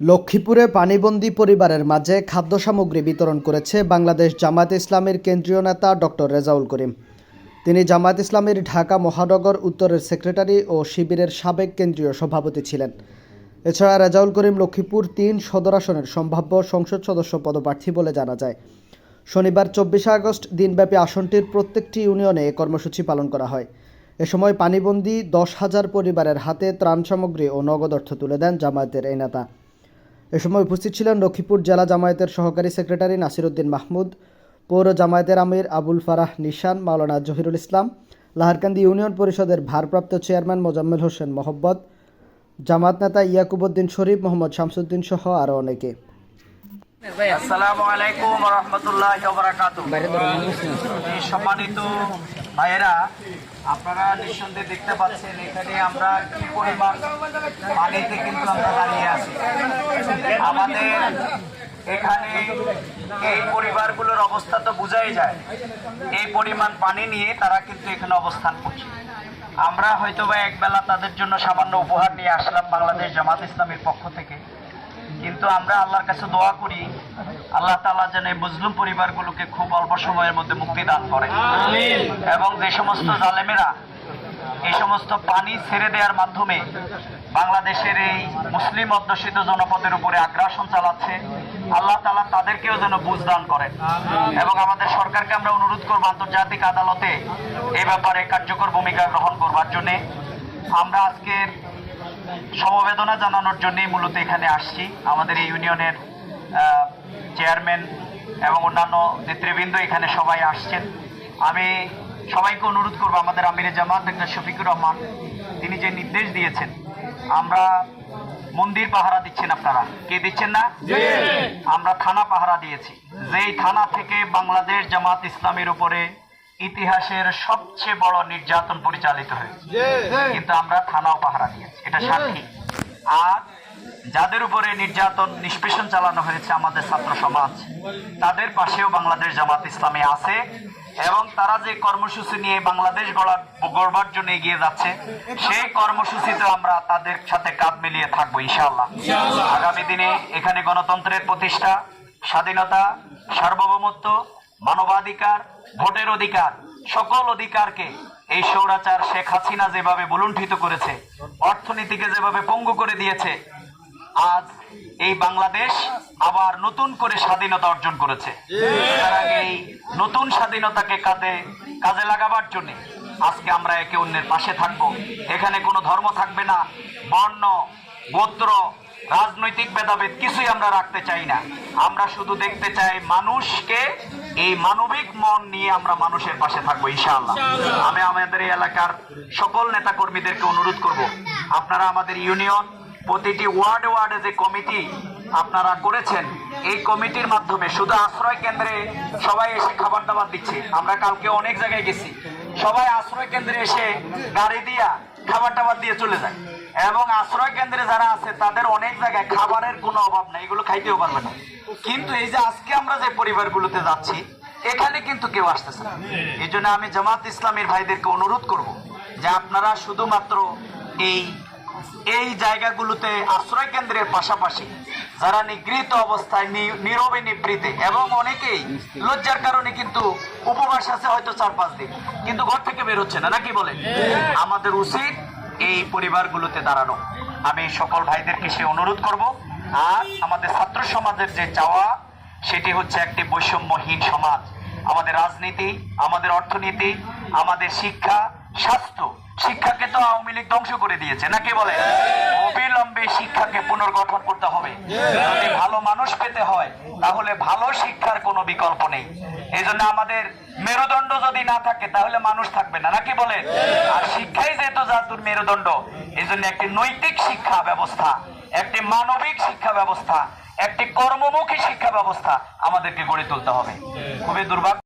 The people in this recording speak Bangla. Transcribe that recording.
লক্ষ্মীপুরে পানিবন্দী পরিবারের মাঝে খাদ্য সামগ্রী বিতরণ করেছে বাংলাদেশ জামায়াত ইসলামের কেন্দ্রীয় নেতা ডক্টর রেজাউল করিম। তিনি জামায়াত ইসলামের ঢাকা মহানগর উত্তরের সেক্রেটারি ও শিবিরের সাবেক কেন্দ্রীয় সভাপতি ছিলেন। এছাড়া রেজাউল করিম লক্ষ্মীপুর তিন সদর আসনের সম্ভাব্য সংসদ সদস্য পদপ্রার্থী বলে জানা যায়। শনিবার চব্বিশে আগস্ট দিনব্যাপী আসনটির প্রত্যেকটি ইউনিয়নে এ কর্মসূচি পালন করা হয়। এ সময় পানিবন্দী দশ হাজার পরিবারের হাতে ত্রাণ সামগ্রী ও নগদ অর্থ তুলে দেন জামায়াতের এই নেতা। এ সময় উপস্থিত ছিলেন লক্ষ্মীপুর জেলা জামায়াতের সহকারী সেক্রেটারি নাসিরুদ্দিন মাহমুদ পৌর জামায়াতের আমির আবুল ফারাহ নিশান মাওলানা জহিরুল ইসলাম লাহারকান্দি ইউনিয়ন পরিষদের ভারপ্রাপ্ত চেয়ারম্যান মোজাম্মেল হোসেন মোহব্বত জামাত নেতা ইয়াকুবুদ্দিন শরীফ মোহাম্মদ শামসুদ্দিন সহ আরও অনেকে। আসসালামু আলাইকুম রহমতুল্লাহ সম্মানিত ভাইয়েরা আপনারা নিঃসন্দেহে দেখতে পাচ্ছেন এখানে আমরা কি পরিমাণ পানিতে কিন্তু আমরা দাঁড়িয়ে আছি। আমাদের এখানে এই পরিবারগুলোর অবস্থা তো বোঝাই যায়। এই পরিমাণ পানি নিয়ে তারা কিন্তু এখানে অবস্থান করছে। আমরা হয়তো বা একবেলা তাদের জন্য সামান্য উপহার নিয়ে আসলাম বাংলাদেশ জামাত ইসলামের পক্ষ থেকে। কিন্তু আমরা আল্লাহর কাছে দোয়া করি আল্লাহ তাআলা যেন এই মুসলিম পরিবারগুলোকে খুব অল্প সময়ের মধ্যে মুক্তি দান করে এবং যে সমস্ত জালেমেরা এই সমস্ত পানি ছেড়ে দেওয়ার মাধ্যমে বাংলাদেশের এই মুসলিম অধ্যুষিত জনপদের উপরে আগ্রাসন চালাচ্ছে। আল্লাহ তাআলা তাদেরকেও যেন বুঝদান করেন। এবং আমাদের সরকারকে আমরা অনুরোধ করব আন্তর্জাতিক আদালতে এ ব্যাপারে কার্যকর ভূমিকা গ্রহণ করবার জন্যে। আমরা আজকের সমবেদনা জানানোর জন্যই মূলত এখানে আসছি। আমাদের এই ইউনিয়নের চেয়ারম্যান এবং অন্যান্য নেতৃবৃন্দ এখানে সবাই আসছেন। আমি সবাইকে অনুরোধ করব আমাদের আমিরে জামাত ডক্টর শফিকুর রহমান তিনি যে নির্দেশ দিয়েছেন আমরা মন্দির পাহারা দিচ্ছেন আপনারা। কে দিচ্ছেন না? আমরা থানা পাহারা দিয়েছি। যেই থানা থেকে বাংলাদেশ জামাত ইসলামের উপরে ইতিহাসের সবচেয়ে বড় নির্যাতন পরিচালিত হয়েছে। কিন্তু আমরা থানাও পাহারা দিয়েছি। এটা সাক্ষী। আর যাদের উপরে নির্যাতন, নিষ্পেষণ চালানো হয়েছে আমাদের ছাত্র সমাজ, তাদের পাশেও বাংলাদেশ জামাত ইসলামী আছে এবং তারা যে কর্মসূচি নিয়ে বাংলাদেশ গড়ার গড়বার জন্য এগিয়ে যাচ্ছে, সেই কর্মসূচিতে আমরা তাদের সাথে কাঁধ মিলিয়ে থাকব, ইনশাআল্লাহ। আগামী দিনে এখানে গণতন্ত্রের প্রতিষ্ঠা, স্বাধীনতা, সার্বভৌমত্ব, মানবাধিকার, ভোটের অধিকার, সকল অধিকারকে এই সৌরাচার শেখ হাসিনা যেভাবে বুলুণ্ঠিত করেছে, অর্থনীতিকে যেভাবে পঙ্গু করে দিয়েছে আজ এই বাংলাদেশ আবার নতুন করে স্বাধীনতা অর্জন করেছে। এই নতুন স্বাধীনতাকে কাজে কাজে লাগাবার জন্য আজকে আমরা একে অন্যের পাশে থাকব। এখানে কোনো ধর্ম থাকবে না বর্ণ গোত্র রাজনৈতিক ভেদাভেদ কিছুই আমরা রাখতে চাই না। আমরা শুধু দেখতে চাই মানুষকে এই মানবিক মন নিয়ে আমরা মানুষের পাশে থাকব ইনশাআল্লাহ। আমি আমাদের এই এলাকার সকল নেতা কর্মীদেরকে অনুরোধ করব আপনারা আমাদের ইউনিয়ন প্রতিটি ওয়ার্ড ওয়ার্ডে যে কমিটি আপনারা করেছেন, এই কমিটির মাধ্যমে শুধু আশ্রয় কেন্দ্রে সবাই এসে খাবার দাবার দিচ্ছে। আমরা কালকে অনেক জায়গায় গেছি। সবাই আশ্রয় কেন্দ্রে এসে গাড়ি দিয়া খাবার টাবার দিয়ে চলে যায়। এবং আশ্রয় কেন্দ্রে যারা আছে, তাদের অনেক জায়গায় খাবারের কোনো অভাব নাই, এগুলো খাইতেও পারবে না। কিন্তু এই যে আজকে আমরা যে পরিবারগুলোতে যাচ্ছি, এখানে কিন্তু কেউ আসতেছে না। এই জন্য আমি জামাত ইসলামের ভাইদেরকে অনুরোধ করব যে আপনারা শুধুমাত্র এই এই জায়গাগুলোতে আশ্রয় কেন্দ্রের পাশাপাশি যারা নিগৃহীত অবস্থায় নীরবে নিবৃতে এবং অনেকেই লজ্জার কারণে কিন্তু উপবাস আছে হয়তো চার পাঁচ দিন, কিন্তু ঘর থেকে বের হচ্ছে না নাকি বলে আমাদের উচিত এই পরিবারগুলোতে দাঁড়ানো। আমি সকল ভাইদেরকে সে অনুরোধ করব, আর আমাদের ছাত্র সমাজের যে চাওয়া, সেটি হচ্ছে একটি বৈষম্যহীন সমাজ। আমাদের রাজনীতি, আমাদের অর্থনীতি, আমাদের শিক্ষা, স্বাস্থ্য, শিক্ষাকে তো আওয়ামী লীগ ধ্বংস করে দিয়েছে, নাকি বলে? অবিলম্বে শিক্ষাকে পুনর্গঠন করতে হবে। যদি ভালো মানুষ পেতে হয়, তাহলে ভালো শিক্ষার কোনো বিকল্প নেই। এই জন্য আমাদের মেরুদণ্ড যদি না থাকে, তাহলে মানুষ থাকবে না, নাকি বলে? আর শিক্ষাই যেহেতু জাতুর মেরুদণ্ড, এই জন্য একটি নৈতিক শিক্ষা ব্যবস্থা, একটি মানবিক শিক্ষা ব্যবস্থা, একটি কর্মমুখী শিক্ষা ব্যবস্থা আমাদেরকে গড়ে তুলতে হবে। খুবই দুর্ভাগ্য।